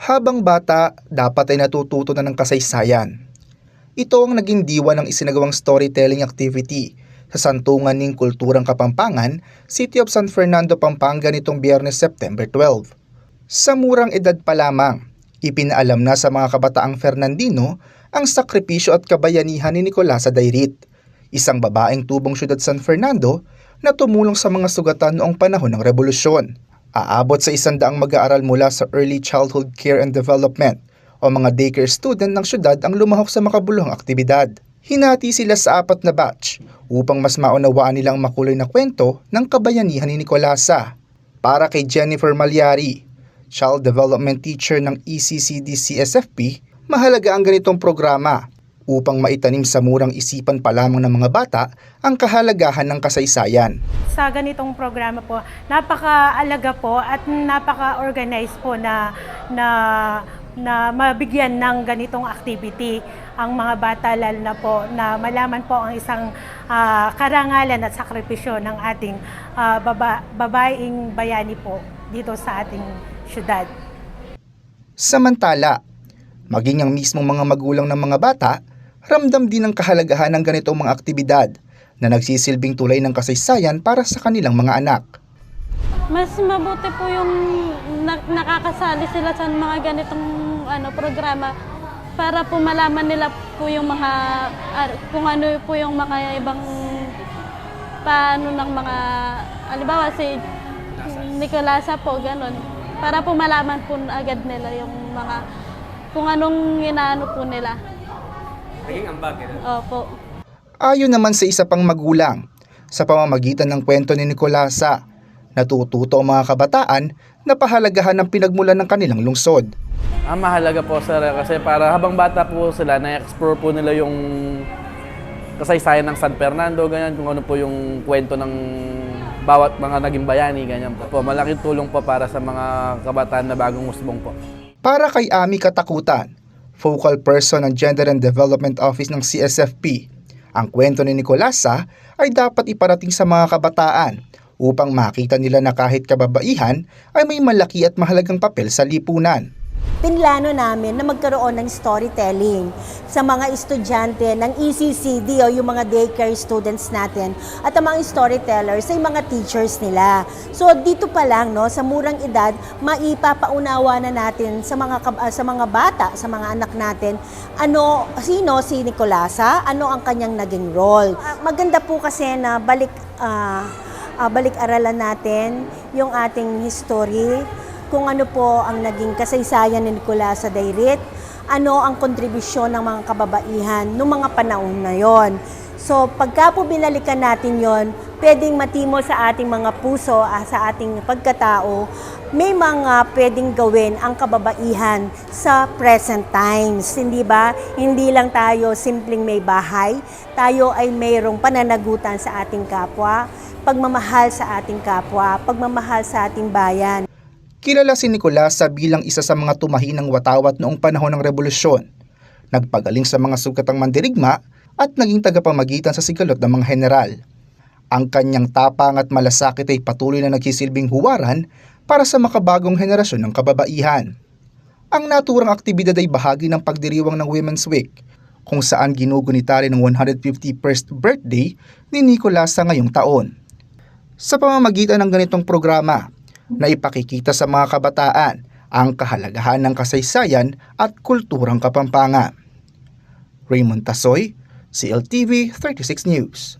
Habang bata, dapat ay natututo na ng kasaysayan. Ito ang naging diwa ng isinagawang storytelling activity sa Santungan ng Kulturang Kapampangan, City of San Fernando, Pampanga nitong Biyernes, September 12. Sa murang edad pa lamang, ipinaalam na sa mga kabataang Fernandino ang sakripisyo at kabayanihan ni Nicolasa Dairit, isang babaeng tubong syudad San Fernando na tumulong sa mga sugatan noong panahon ng revolusyon. Aabot sa isandaang mag-aaral mula sa Early Childhood Care and Development o mga daycare student ng syudad ang lumahok sa makabuluhang aktibidad. Hinati sila sa apat na batch upang mas maunawaan nilang makulay na kwento ng kabayanihan ni Nicolasa. Para kay Jennifer Malyari, Child Development Teacher ng ECCD-CSFP, mahalaga ang ganitong programa upang maitanim sa murang isipan pa lamang ng mga bata ang kahalagahan ng kasaysayan. sa ganitong programa po, napaka-alaga po at napaka-organize po na na na mabigyan ng ganitong activity ang mga bata lalo na po na malaman po ang isang ah, karangalan at sakripisyo ng ating ah, baba, babaeng bayani po dito sa ating syudad. Samantala, maging ang mismong mga magulang ng mga bata, ramdam din ang kahalagahan ng ganitong mga aktibidad na nagsisilbing tulay ng kasaysayan para sa kanilang mga anak. Mas mabuti po yung na- nakakasali sila sa mga ganitong ano programa para po malaman nila po yung mga kung ano po yung mga ibang paano ng mga halimbawa si Nicolasa po ganun para po malaman po agad nila yung mga kung anong inaano po nila. Naging ambag, eh. Opo. Ayon naman sa isa pang magulang, sa pamamagitan ng kwento ni Nicolasa, natututo ang mga kabataan na pahalagahan ng pinagmulan ng kanilang lungsod. Ang mahalaga po sir kasi para habang bata po sila na-explore po nila yung kasaysayan ng San Fernando, ganyan, kung ano po yung kwento ng bawat mga naging bayani, ganyan po. po. Malaking tulong po para sa mga kabataan na bagong musbong po. Para kay Ami Katakutan, focal person ng Gender and Development Office ng CSFP, ang kwento ni Nicolasa ay dapat iparating sa mga kabataan upang makita nila na kahit kababaihan ay may malaki at mahalagang papel sa lipunan. Pinlano namin na magkaroon ng storytelling sa mga estudyante ng ECCD o yung mga daycare students natin at ang mga storytellers ay mga teachers nila. So dito pa lang no sa murang edad maipapaunawa na natin sa mga ah, sa mga bata, sa mga anak natin ano sino si Nicolasa, ano ang kanyang naging role. Ah, maganda po kasi na balik ah, ah, balik-aralan natin yung ating history, kung ano po ang naging kasaysayan ni Nicolasa Dairit, ano ang kontribusyon ng mga kababaihan noong mga panahon na yon. So pagka po binalikan natin yon, pwedeng matimo sa ating mga puso, ah, sa ating pagkatao, may mga pwedeng gawin ang kababaihan sa present times, hindi ba? Hindi lang tayo simpleng may bahay, tayo ay mayroong pananagutan sa ating kapwa, pagmamahal sa ating kapwa, pagmamahal sa ating bayan. Kilala si Nicolasa bilang isa sa mga tumahinang watawat noong panahon ng revolusyon. Nagpagaling sa mga sugatang mandirigma at naging tagapamagitan sa sigalot ng mga general. Ang kanyang tapang at malasakit ay patuloy na nagsisilbing huwaran para sa makabagong henerasyon ng kababaihan. Ang naturang aktibidad ay bahagi ng pagdiriwang ng Women's Week, kung saan ginugunita rin ang 151st birthday ni Nicolasa ngayong taon. Sa pamamagitan ng ganitong programa, na ipakikita sa mga kabataan ang kahalagahan ng kasaysayan at kulturang kapampangan. Raymond Tasoy, CLTV 36 News.